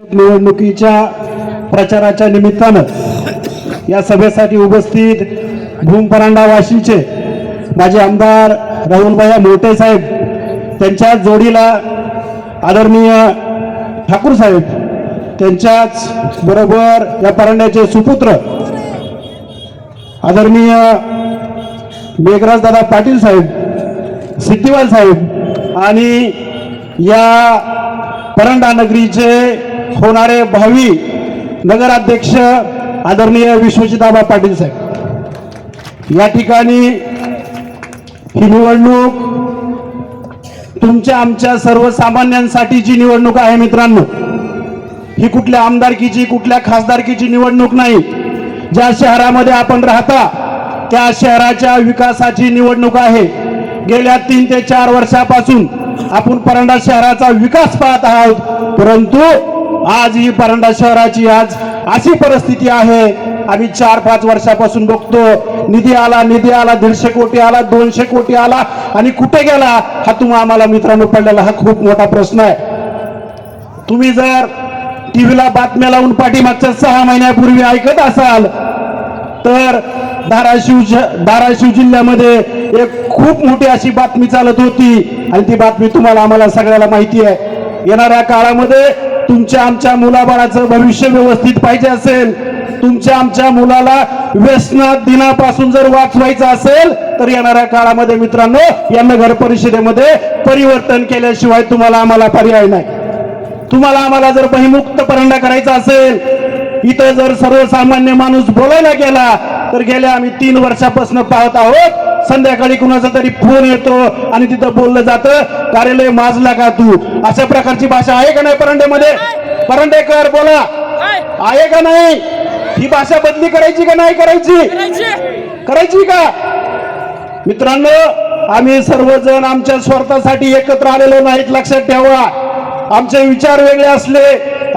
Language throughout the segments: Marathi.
निवडणुकीच्या प्रचाराच्या निमित्तानं या सभेसाठी उपस्थित भूमपरांडा वाशीचे माझे आमदार राहुलभाई मोठे साहेब त्यांच्या जोडीला आदरणीय ठाकूर साहेब त्यांच्याच बरोबर या परांड्याचे सुपुत्र आदरणीय मेघराज दादा पाटील साहेब सिद्धिवाल साहेब आणि या परांडा नगरीचे होणारे भावी नगराध्यक्ष आदरणीय विश्वजिताबा पाटील साहेब. या ठिकाणी ही निवडणूक तुमच्या आमच्या सर्वसामान्यांसाठीची निवडणूक आहे मित्रांनो ही कुठल्या आमदारकीची कुठल्या खासदारकीची निवडणूक नाही. ज्या शहरामध्ये आपण राहता त्या शहराच्या विकासाची निवडणूक आहे. गेल्या तीन ते चार वर्षापासून आपण परंडा शहराचा विकास पाहत आहोत परंतु आज ही परंडा शहराची आज अशी परिस्थिती आहे. आम्ही चार पाच वर्षापासून बघतो निधी आला निधी आला दीडशे कोटी आला दोनशे कोटी आला आणि कुठे गेला? हा तुम्हा आम्हाला मित्रांनो पडलेला हा खूप मोठा प्रश्न आहे. तुम्ही जर टीव्हीला बातम्या लावून पाठीमागच्या सहा महिन्यापूर्वी ऐकत असाल तर धाराशिव धाराशिव जिल्ह्यामध्ये एक खूप मोठी अशी बातमी चालत होती आणि ती बातमी तुम्हाला आम्हाला सगळ्याला माहिती आहे. येणाऱ्या काळामध्ये तुमच्या आमच्या मुलाबाळाचं भविष्य व्यवस्थित पाहिजे असेल तुमच्या आमच्या मुलाला व्यसनात दिनापासून जर वाचवायचं असेल तर येणाऱ्या काळामध्ये मित्रांनो या नगर परिषदेमध्ये परिवर्तन केल्याशिवाय तुम्हाला आम्हाला पर्याय नाही. तुम्हाला आम्हाला जर बहिमुक्त परंडा करायचा असेल इथं जर सर्वसामान्य माणूस बोलायला गेला तर गेल्या आम्ही तीन वर्षापासून पाहत आहोत संध्याकाळी कुणाचा तरी फोन येतो आणि तिथं बोललं जातं कार्यालय माजला का तू? अशा प्रकारची भाषा आहे का नाही परंड्यामध्ये? परंडेकर बोला. आहे. का नाही? ही भाषा बदली करायची का नाही करायची. करायची का? मित्रांनो आम्ही सर्वजण आमच्या स्वार्थासाठी एकत्र आलेलो नाहीत लक्षात ठेवा. आमचे विचार वेगळे असले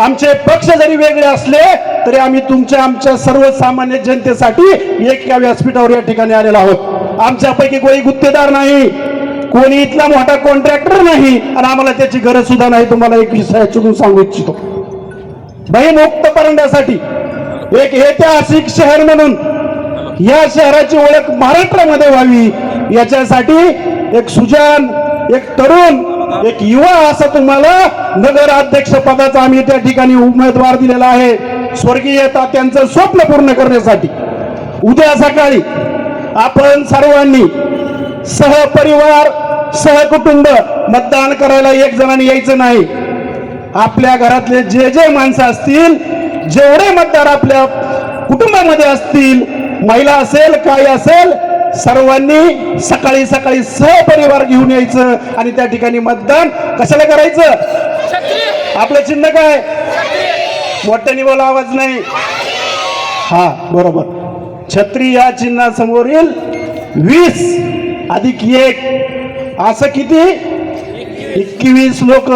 आमचे पक्ष जरी वेगळे असले तरी आम्ही तुमच्या आमच्या सर्वसामान्य जनतेसाठी एक या व्यासपीठावर या ठिकाणी आलेलो आहोत. आमच्यापैकी कोणी गुत्तेदार नाही कोणी इथला मोठा कॉन्ट्रॅक्टर नाही आणि आम्हाला त्याची गरज सुद्धा नाही. तुम्हाला एक विषय चुकून सांगू इच्छितो. मुक्त परंड्यासाठी एक ऐतिहासिक शहर म्हणून या शहराची ओळख महाराष्ट्रामध्ये व्हावी. याच्यासाठी एक सुजान एक तरुण एक युवा असं तुम्हाला नगराध्यक्ष पदाचा आम्ही त्या ठिकाणी उमेदवार दिलेला आहे. स्वर्गीय तात्यांचं स्वप्न पूर्ण करण्यासाठी. उद्या सकाळी आपण सर्वांनी सहपरिवार सहकुटुंब मतदान करायला एक जणांनी यायचं नाही. आपल्या घरातले जे जे माणसं असतील जेवढे मतदार आपल्या कुटुंबामध्ये असतील महिला असेल काय असेल सर्वांनी सकाळी सकाळी सहपरिवार घेऊन यायचं आणि त्या ठिकाणी मतदान कशाला करायचं? आपलं चिन्ह काय? मोठ्याने बोला आवाज नाही. हा बरोबर. छत्री या चिन्हासमोरील वीस अधिक एक असं किती? एकवीस लोक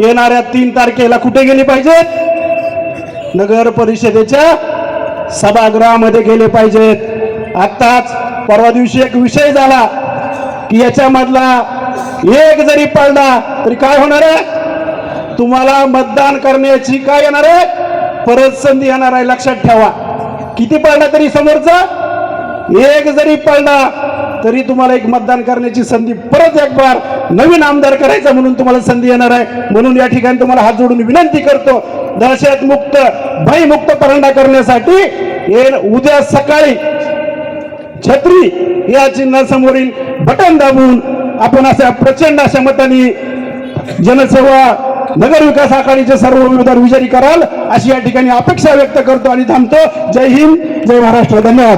येणाऱ्या तीन तारखेला कुठे गेले पाहिजेत नगर परिषदेच्या सभागृहामध्ये गेले पाहिजेत. आत्ताच परवा दिवशी एक विषय झाला की याच्यामधला एक जरी पडला तरी काय होणार आहे? तुम्हाला मतदान करण्याची काय येणार आहे? परत संधी येणार आहे लक्षात ठेवा. किती पळला तरी समोरचा? एक जरी पडला तरी तुम्हाला एक मतदान करण्याची संधी परत एक बार नवीन आमदार करायचा म्हणून तुम्हाला संधी येणार आहे. म्हणून या ठिकाणी तुम्हाला हात जोडून विनंती करतो दहशत मुक्त भयमुक्त परंडा करण्यासाठी. उद्या सकाळी छत्री या चिन्हासमोरील बटन दाबून आपण अशा प्रचंड अशा मताने जनसेवा नगर विकास आघाडीचे सर्व उमेदवार विजयी कराल अशी या ठिकाणी अपेक्षा व्यक्त करतो आणि थांबतो. जय हिंद जय महाराष्ट्र. धन्यवाद.